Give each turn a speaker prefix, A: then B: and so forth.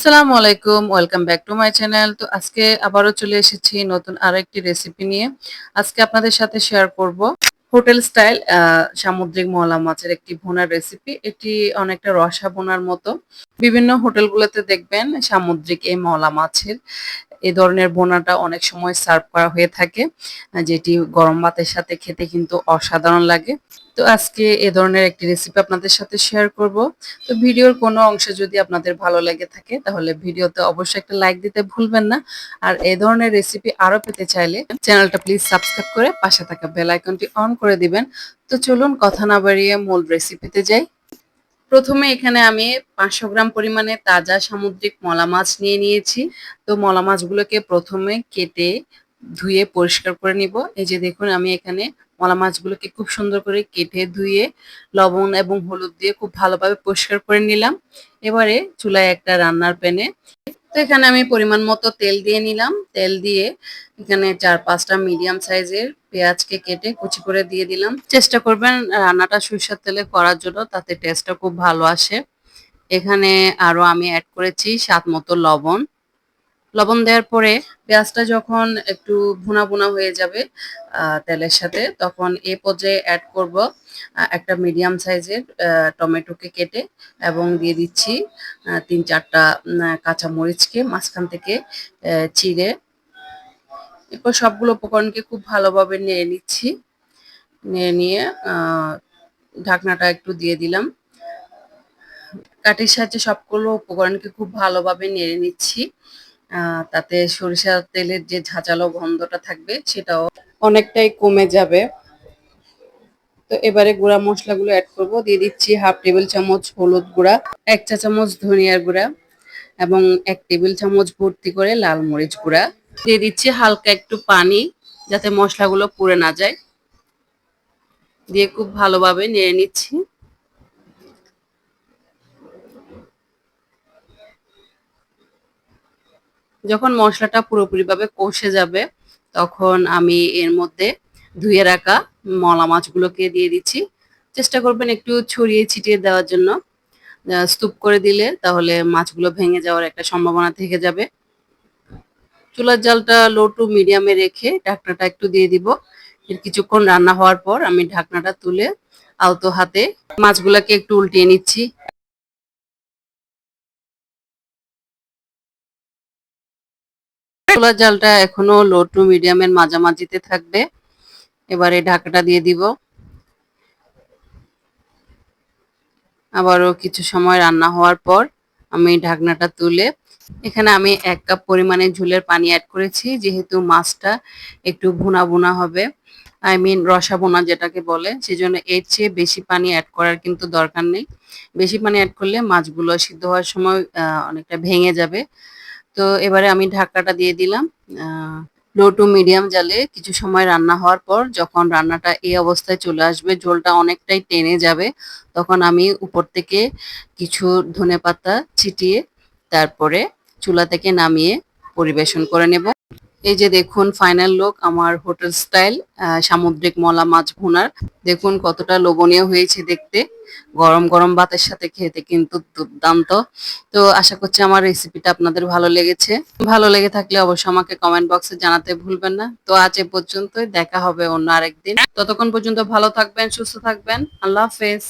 A: আসসালামু আলাইকুম, welcome back to my channel. তো আজকে আবারও চলে এসেছি নতুন আরেকটি রেসিপি নিয়ে। আজকে আপনাদের সাথে শেয়ার করব হোটেল স্টাইল সামুদ্রিক মলা মাছের একটি ভুনার রেসিপি। এটি অনেকটা রসা বোনার মতো। বিভিন্ন হোটেলগুলোতে দেখবেন সামুদ্রিক এই মলা মাছের এই ধরনের বোনাটা অনেক সময় সার্ভ করা হয়ে থাকে, যেটি গরম ভাতের সাথে খেতে কিন্তু অসাধারণ লাগে। তো আজকে এ ধরনের একটি রেসিপি আপনাদের সাথে শেয়ার করব। তো ভিডিওর কোনো অংশ যদি আপনাদের ভালো লেগে থাকে, তাহলে ভিডিওতে অবশ্যই একটা লাইক দিতে ভুলবেন না। আর এ ধরনের রেসিপি আরও পেতে চাইলে চ্যানেলটা প্লিজ সাবস্ক্রাইব করে পাশে থাকা বেল আইকনটি অন করে দিবেন। তো চলুন কথা না বাড়িয়ে মূল রেসিপিতে যাই। প্রথমে এখানে আমি পাঁচশো গ্রাম পরিমাণে তাজা সামুদ্রিক মলা মাছ নিয়ে নিয়েছি। তো মলা মাছগুলোকে প্রথমে কেটে ধুয়ে পরিষ্কার করে নিব। এই যে দেখুন, আমি এখানে মলা মাছগুলোকে খুব সুন্দর করে কেটে ধুয়ে, লবণ এবং হলুদ দিয়ে খুব ভালোভাবে পরিষ্কার করে নিলাম। এবারে চুলায় একটা রান্নার প্যানে। তো এখানে আমি পরিমাণ মতো তেল দিয়ে নিলাম। তেল দিয়ে এখানে চার পাঁচটা মিডিয়াম সাইজের পেঁয়াজকে কেটে কুচি করে দিয়ে দিলাম। চেষ্টা করবেন রান্নাটা সরিষার তেলে করার জন্য, তাতে টেস্টটা খুব ভালো আসে। এখানে আরও আমি অ্যাড করেছি স্বাদ মতো লবণ। লবণ দেওয়ার পরে পেঁয়াজটা যখন একটু ভুনা ভুনা হয়ে যাবে তেলের সাথে, তখন এ পর্যায়ে অ্যাড করব একটা মিডিয়াম সাইজের টমেটোকে কেটে এবং দিয়ে দিচ্ছি তিন চারটা কাঁচা মরিচকে মাঝখান থেকে চিড়ে। এরপর সবগুলো উপকরণকে খুব ভালোভাবে নেড়ে নিচ্ছি। নেড়ে নিয়ে ঢাকনাটা একটু দিয়ে দিলাম। কাঠের সাহায্যে সবগুলো উপকরণকে খুব ভালোভাবে নেড়ে নিচ্ছি। তাতে সরিষার তেলের যে ঝাঁচালো গন্ধটা থাকবে সেটাও অনেকটাই কমে যাবে। তো এবারে গুঁড়া মশলাগুলো অ্যাড করব। দিয়ে দিচ্ছি হাফ টেবিল চামচ হলুদ গুঁড়া, এক চা চামচ ধনিয়ার গুঁড়া এবং এক টেবিল চামচ ভর্তি করে লাল মরিচ গুঁড়া। দিয়ে দিচ্ছি হালকা একটু পানি যাতে মশলাগুলো পুড়ে না যায়। দিয়ে খুব ভালোভাবে নেড়ে নিচ্ছি। যখন মশলাটা পুরোপুরিভাবে কষে যাবে, তখন আমি এর মধ্যে ধুয়ে রাখা মলা মাছগুলোকে দিয়ে দিচ্ছি। চেষ্টা করবেন একটু ছড়িয়ে ছিটিয়ে দেওয়ার জন্য। স্তূপ করে দিলে তাহলে মাছগুলো ভেঙে যাওয়ার একটা সম্ভাবনা থেকে যাবে। চুলার জালটা লো টু মিডিয়ামে রেখে ঢাকনাটা একটু দিয়ে দিব। এর কিছুক্ষণ রান্না হওয়ার পর আমি ঢাকনাটা তুলে আলতো হাতে মাছগুলোকে একটু উল্টিয়ে নিচ্ছি। চুলার জালটা এখনও লো টু মিডিয়ামের মাঝামাঝিতে থাকবে। এবারে ঢাকাটা দিয়ে দিব। আবারও কিছু সময় রান্না হওয়ার পর আমি ঢাকনাটা তুলে এখানে আমি এক কাপ পরিমাণে ঝুলের পানি অ্যাড করেছি, যেহেতু মাছটা একটু ভুনা ভুনা হবে। আই মিন রসা বোনা যেটাকে বলে, সেজন্য এর চেয়ে বেশি পানি অ্যাড করার কিন্তু দরকার নেই। বেশি পানি অ্যাড করলে মাছগুলো সিদ্ধ হওয়ার সময় অনেকটা ভেঙে যাবে। তো এবারে আমি ঢাকাটা দিয়ে দিলাম। লো টু মিডিয়াম জালে কিছু সময় রান্না হওয়ার পর যখন রান্নাটা এই অবস্থায় চলে আসবে, ঝোলটা অনেকটাই টেনে যাবে, তখন আমি উপর থেকে কিছু ধনে পাতা ছিটিয়ে তারপরে চুলা থেকে নামিয়ে পরিবেশন করে নেব। এই যে দেখুন ফাইনাল লুক আমার হোটেল স্টাইল সামুদ্রিক মলা মাছ ভুনার। দেখুন কতটা লোভনীয় হয়েছে দেখতে। গরম গরম ভাতের সাথে খেতে কিন্তু দুর্দান্ত। তো আশা করছি আমার রেসিপিটা আপনাদের ভালো লেগেছে। ভালো লেগে থাকলে অবশ্যই আমাকে কমেন্ট বক্সে জানাতে ভুলবেন না। তো আজ এ পর্যন্তই, দেখা হবে অন্য আরেকদিন। ততক্ষণ পর্যন্ত ভালো থাকবেন, সুস্থ থাকবেন। আল্লাহ হাফেজ।